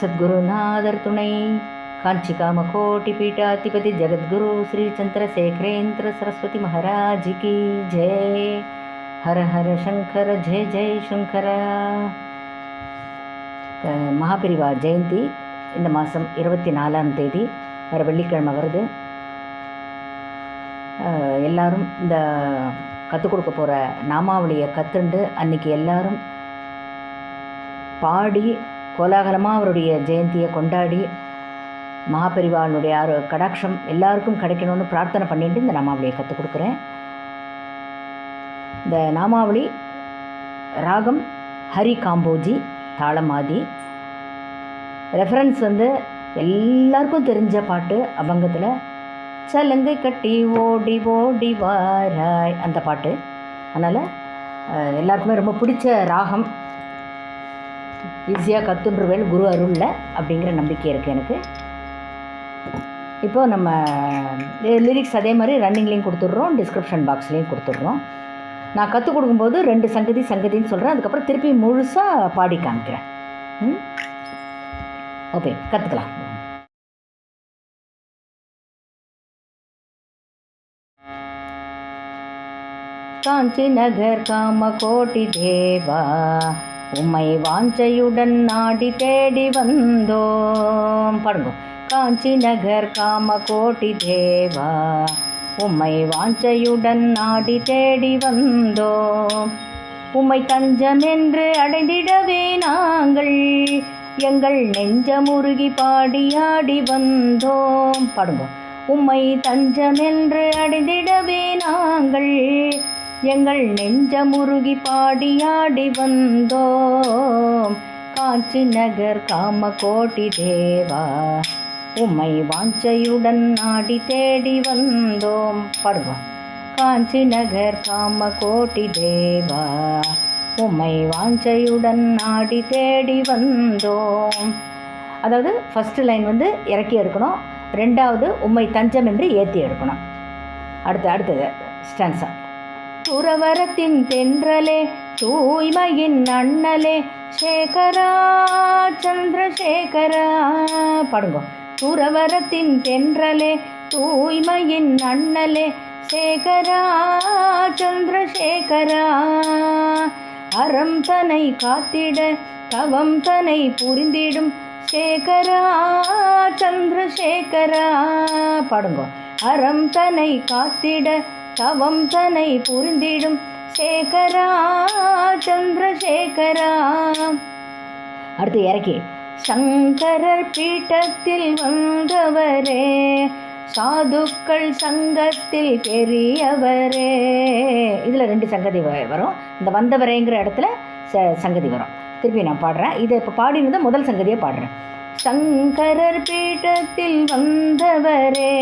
சத்குருநாதர் துணை. காஞ்சி காமகோட்டி பீட்டாதிபதி ஜெகத்குரு ஸ்ரீ சந்திரசேகரேந்திர சரஸ்வதி மகாராஜ் கி ஜெய் ஹர ஹர சங்கர ஜெய ஜெய் சங்கர. மகாபிரிவா ஜெயந்தி இந்த மாதம் இருபத்தி நாலாம் தேதி வர வெள்ளிக்கிழமை வருது. எல்லாரும் இந்த கற்றுக் கொடுக்க போகிற நாமாவளியை கற்றுண்டு அன்னைக்கு எல்லாரும் பாடி கோலாகலமாக அவருடைய ஜெயந்தியை கொண்டாடி மகாபெரிவானுடைய ஆறு கடாட்சம் எல்லாருக்கும் கிடைக்கணும்னு பிரார்த்தனை பண்ணிட்டு இந்த நாமாவளியை கற்றுக் கொடுக்குறேன். இந்த நாமாவளி ராகம் ஹரி காம்போஜி தாளமாதி ரெஃபரன்ஸ் வந்து எல்லாருக்கும் தெரிஞ்ச பாட்டு அபங்கத்தில் சலங்கை கட்டி ஓடி ஓடி வாராய் அந்த பாட்டு. அதனால் எல்லாருக்குமே ரொம்ப பிடிச்ச ராகம். ஈஸியாக கற்றுன்றுவேன் குரு அருளில் அப்படிங்கிற நம்பிக்கை இருக்குது எனக்கு. இப்போ நம்ம லிரிக்ஸ் அதே மாதிரி ரன்னிங்லேயும் கொடுத்துட்றோம் டிஸ்கிரிப்ஷன் பாக்ஸ்லேயும் கொடுத்துட்றோம். நான் கற்றுக் கொடுக்கும்போது ரெண்டு சங்கதி சங்கதின்னு சொல்கிறேன் அதுக்கப்புறம் திருப்பி முழுசாக பாடி காமிக்கிறேன். ம்? ஓகே கற்றுக்கலாம் காஞ்சி நகர் காமகோட்டி தேவா. உம்மை வாஞ்சையுடன் நாடி தேடி வந்தோம். பாடுங்க. காஞ்சி நகர் காமகோட்டி தேவா. உம்மை வாஞ்சையுடன் நாடி தேடி வந்தோம். உம்மை தஞ்சம் என்று அடைந்திடவே நாங்கள். எங்கள் நெஞ்சமுருகி பாடியாடி வந்தோம். பாடுங்க. உம்மை தஞ்சம் என்று அடைந்திடவே நாங்கள். எங்கள் நெஞ்சமுருகி பாடியாடி வந்தோம். காஞ்சி நகர் காமகோட்டி தேவா உம்மை வாஞ்சையுடன் நாடி தேடி வந்தோம். படுவோம் காஞ்சி நகர் காமகோட்டி தேவா உம்மை வாஞ்சையுடன் நாடி தேடி வந்தோம். அதாவது ஃபஸ்ட்டு லைன் வந்து இறக்கி எடுக்கணும். ரெண்டாவது உம்மை தஞ்சம் என்று ஏற்றி எடுக்கணும். அடுத்து அடுத்தது ஸ்டான்ஸா துறவரத்தின் தென்றலே தூய்மையின் அண்ணலே. சேகரா சந்திரசேகரா. பாடுங்க. துறவரத்தின் தென்றலே தூய்மையின் அண்ணலே. சேகரா சந்திரசேகரா. அறம் தனை காத்திட தவம் தனை புரிந்திடும். சேகரா சந்திரசேகரா. பாடுங்க. அறம் தனை காத்திட தவம் தனை புரிந்திடும் சேகரா சந்திரசேகரா. அடுத்து இறக்கி சங்கரர் பீட்டத்தில் வந்தவரே சாதுக்கள் சங்கத்தில் பெரியவரே. இதில் ரெண்டு சங்கதி வரும். இந்த வந்தவரேங்கிற இடத்துல ச சங்கதி வரும். திருப்பி நான் பாடுறேன். இதை இப்போ பாடினது முதல் சங்கதியை பாடுறேன். சங்கரர் பீட்டத்தில் வந்தவரே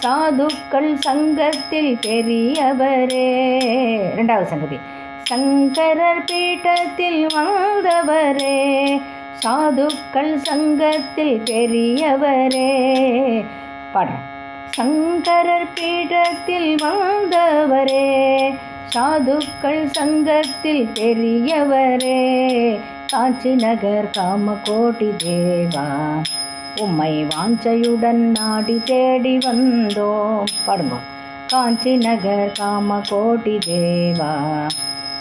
சாதுக்கள் சங்கத்தில் பெரியவரே. ரெண்டாவது சங்கதி. சங்கரர் பீட்டத்தில் வந்தவரே சாதுக்கள் சங்கத்தில் பெரியவரே. பாடுறேன் சங்கரர் பீடத்தில் வந்தவரே சாதுக்கள் சங்கத்தில் பெரியவரே. காஞ்சி நகர் காமகோட்டி தேவா. உம்மை வாஞ்சையுடன் நாடி தேடி வந்தோம். பாடுங்க. காஞ்சி நகர் காமகோட்டி தேவா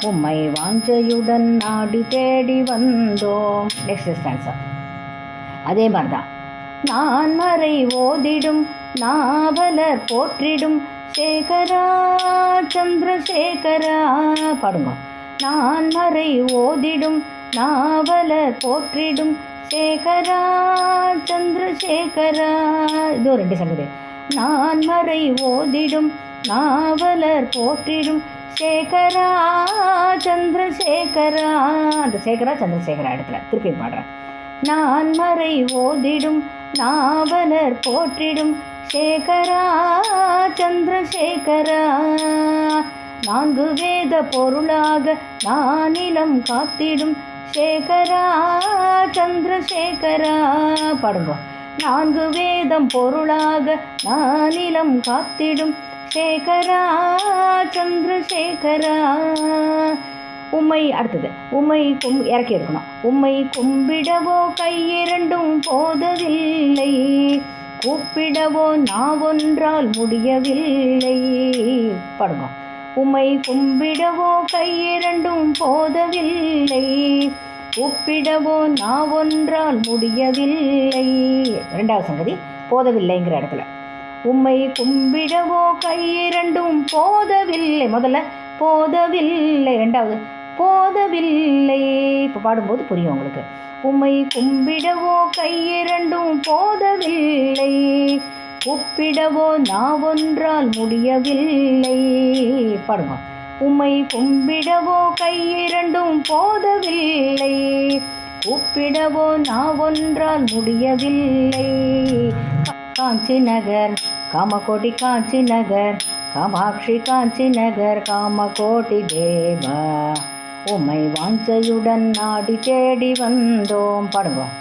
உம்மை வாஞ்சையுடன் நாடி தேடி வந்தோம். நெக்ஸ்ட் ஸ்டான்ஸா அதே மாதிரி தான் நான் மறை ஓதிடும் நாவலர் போற்றிடும் சேகரா சந்திரசேகரா. பாடுங்க. நான் மறை ஓதிடும் நாவலர் போற்றிடும் சேகரா சந்திரசேகரா. இதோ ரெண்டு சங்கதி. நான் மறை ஓதிடும் நாவலர் போற்றிடும். சேகரா சந்திரசேகரா. அந்த சேகரா சந்திரசேகரா இடத்துல. திருப்பி பாடுறேன். நான் மறை ஓதிடும் நாவலர் போற்றிடும். சேகரா சந்திரசேகரா. நான்கு வேத பொருளாக நானிலம் காத்திடும். சேகரா சந்திரசேகரா. பாடுங்க. நான்கு வேதம் பொருளாக நானிலம் காத்திடும். சேகரா சந்திரசேகரா. உம்மை அடுத்தது. உம்மை கும் இறக்கி இருக்கணும் உம்மை கும்பிடவோ கையிரண்டும் போதவில்லை கூப்பிடவோ நாவொன்றால் முடியவில்லை. பாடுங்க. உம்மை கும்பிடவோ கையிரண்டும் போதவில்லை. கூப்பிடவோ நாவொன்றால் முடியவில்லை. ரெண்டாவது சங்கதி போதவில்லைங்கிற இடத்துல. உம்மை கும்பிடவோ கையிரண்டும் போதவில்லை. முதல்ல போதவில்லை. ரெண்டாவது போதவில்லை. இப்போ பாடும்போது புரியும் உங்களுக்கு. உம்மை கும்பிடவோ கையிரண்டும் போதவில்லை. கூப்பிடவோ நாவொன்றால் முடியவில்லை. பாடுங்க. உம்மை கும்பிடவோ கையிரண்டும் போதவில்லை. கூப்பிடவோ நான் ஒன்றால் முடியவில்லை. காஞ்சி நகர் காமகோட்டி காஞ்சி நகர் காமாட்சி காஞ்சி நகர் காமகோட்டி தேவா. உம்மை வாஞ்சையுடன் நாடி தேடி வந்தோம். படுவோம்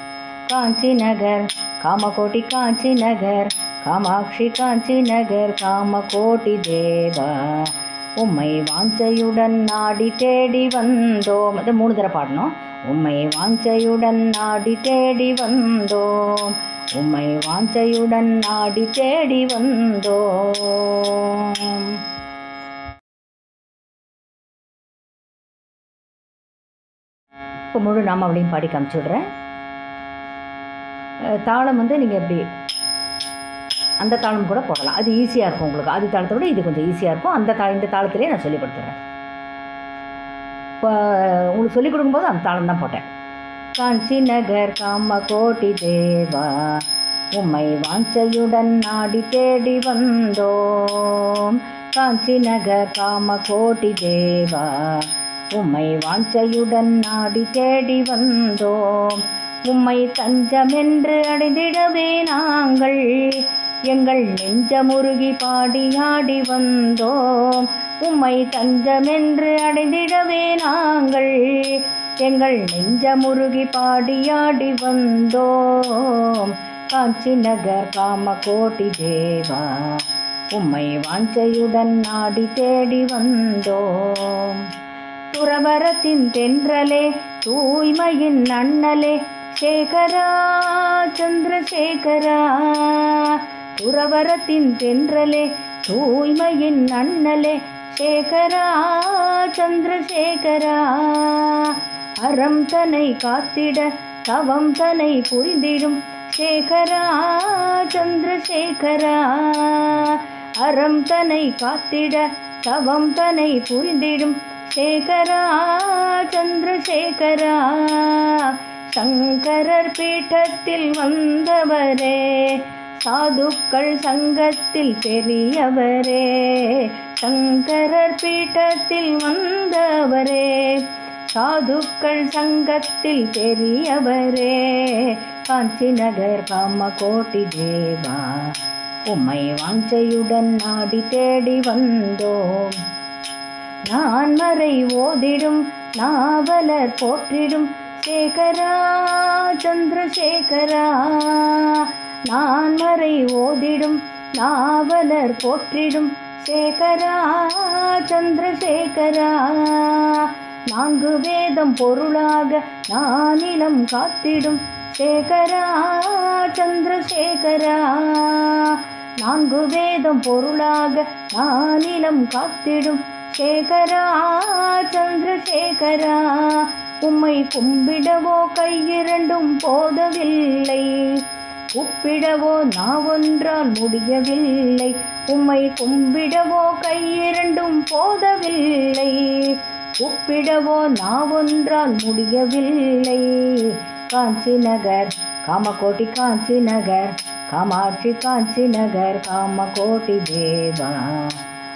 காஞ்சி நகர் காமகோட்டி காஞ்சி நகர் காமாட்சி காஞ்சி நகர் காமகோட்டி தேவா. உம்மை வாஞ்சையுடன் நாடி தேடி வந்தோம். அது மூணு தடவை பாடணும். உம்மை வாஞ்சையுடன் நாடி தேடி வந்தோம். உம்மை வாஞ்சையுடன் நாடி தேடி வந்தோம். இப்போ முழு நாமாவளியும் பாடி காமிச்சு விட்றேன். அஹ் தாளம் வந்து நீங்கள் எப்படி அந்த தாளம் கூட போடலாம். அது ஈஸியாக இருக்கும் உங்களுக்கு. அது தாளத்தை விட இது கொஞ்சம் ஈஸியாக இருக்கும். அந்த தா இந்த தாளத்திலே நான் சொல்லிக் கொடுத்துட்றேன் இப்போ உங்களுக்கு சொல்லிக் கொடுக்கும்போது அந்த தாளம் தான் போட்டேன். காஞ்சி நகர் காம கோட்டி தேவா உம்மை வாஞ்சையுடன் நாடி தேடி வந்தோம். காஞ்சி நகர் காம கோட்டி தேவா உம்மை வாஞ்சையுடன் நாடி தேடி வந்தோம். உம்மை தஞ்சமென்று அடைந்திடவே நாங்கள். எங்கள் நெஞ்சமுருகி பாடியாடி வந்தோம். உம்மை தஞ்சமென்று அடைந்திடவே நாங்கள். எங்கள் நெஞ்சமுருகி பாடியாடி வந்தோம். காஞ்சி நகர் காமகோட்டி தேவா உம்மை வாஞ்சையுடன் நாடி தேடி வந்தோம். துறவரத்தின் தென்றலே தூய்மையின் அண்ணலே சேகரா சந்திரசேகரா உறவரத்தின் தென்றலே தூய்மையின் அண்ணலே சேகரா சந்திரசேகரா. அறம் தனை காத்திட தவம் தனை புரிந்திடும் சேகரா சந்திரசேகரா. அறம் தனை காத்திட தவம் தனை புரிந்திடும் சேகரா சந்திரசேகரா. சங்கரர் பீட்டத்தில் வந்தவரே சாதுக்கள் சங்கத்தில் பெரியவரே சங்கரர் பீட்டத்தில் வந்தவரே சாதுக்கள் சங்கத்தில் பெரியவரே காஞ்சி நகர் காமகோட்டி தேவா உம்மை வாஞ்சையுடன் நாடி தேடி வந்தோம். நான் மறை ஓதிடும் நாவலர் போற்றிடும் சேகரா சந்திரசேகரா நான் மறை ஓதிடும் நாவலர் போற்றிடும். சேகரா சந்திரசேகரா நான்கு வேதம் பொருளாக நானிலம் காத்திடும். சேகரா சந்திரசேகரா நான்கு வேதம் பொருளாக நானிலம் காத்திடும். சேகரா சந்திரசேகரா உம்மை கும்பிடவோ கையிரண்டும் போதவில்லை. உப்பிடவோ நாவொன்றால் முடியவில்லை. உம்மை கும்பிடவோ கையிரண்டும் போதவில்லை. உப்பிடவோ நாவொன்றால் முடியவில்லை. காஞ்சி நகர் காமகோட்டி காஞ்சி நகர் காமாட்சி காஞ்சி நகர் காமகோட்டி தேவா.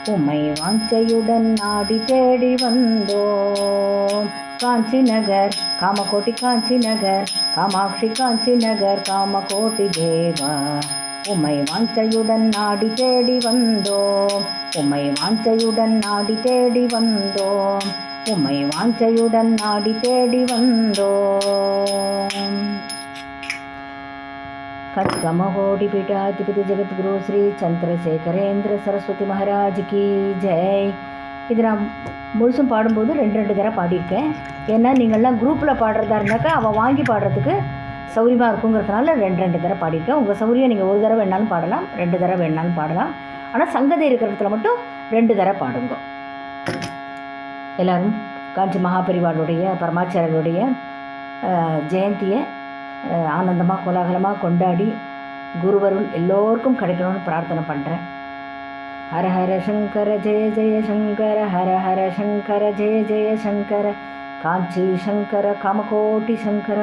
உம்மை வாஞ்சையுடன் நாடி தேடி வந்தோம். காஞ்சி நகர் காமகோட்டி காஞ்சி நகர் காமாட்சி காஞ்சி நகர் காமகோட்டி தேவா. உமை வாஞ்சையுடன் நாடி தேடி வந்தோம். உமை வாஞ்சையுடன் நாடி தேடி வந்தோம். உமை வாஞ்சையுடன் நாடி தேடி வந்தோம். கத்கமகோடி பீட்டாதிபதி ஜெகத்குரு ஸ்ரீ சந்திரசேகரேந்திர சரஸ்வதி மகாராஜ் கி ஜெய். இது நான் முழுசும் பாடும்போது ரெண்டு ரெண்டு தடவை பாடியிருக்கேன். ஏன்னா நீங்கள்லாம் குரூப்பில் பாடுறதா இருந்தாக்கா அவள் வாங்கி பாடுறதுக்கு சௌரியமாக இருக்குங்கிறதுனால ரெண்டு ரெண்டு தடவை பாடியிருக்கேன். உங்கள் சௌரியம் நீங்கள் ஒரு தடவை வேணாலும் பாடலாம் ரெண்டு தடவை வேணாலும் பாடலாம். ஆனால் சங்கதி இருக்கிறதுல மட்டும் ரெண்டு தடவை பாடுங்க. எல்லோரும் காஞ்சி மகாபரிவாளுடைய பரமாச்சாரியருடைய ஜெயந்தியை ஆனந்தமாக கோலாகலமாக கொண்டாடி குருவருள் எல்லோருக்கும் கிடைக்கணும்னு பிரார்த்தனை பண்ணுறேன் हर हर शङ्कर जय जय शङ्कर हर हर शङ्कर जय जय शङ्कर काञ्ची काचीशङ्कर कामकोटिशङ्कर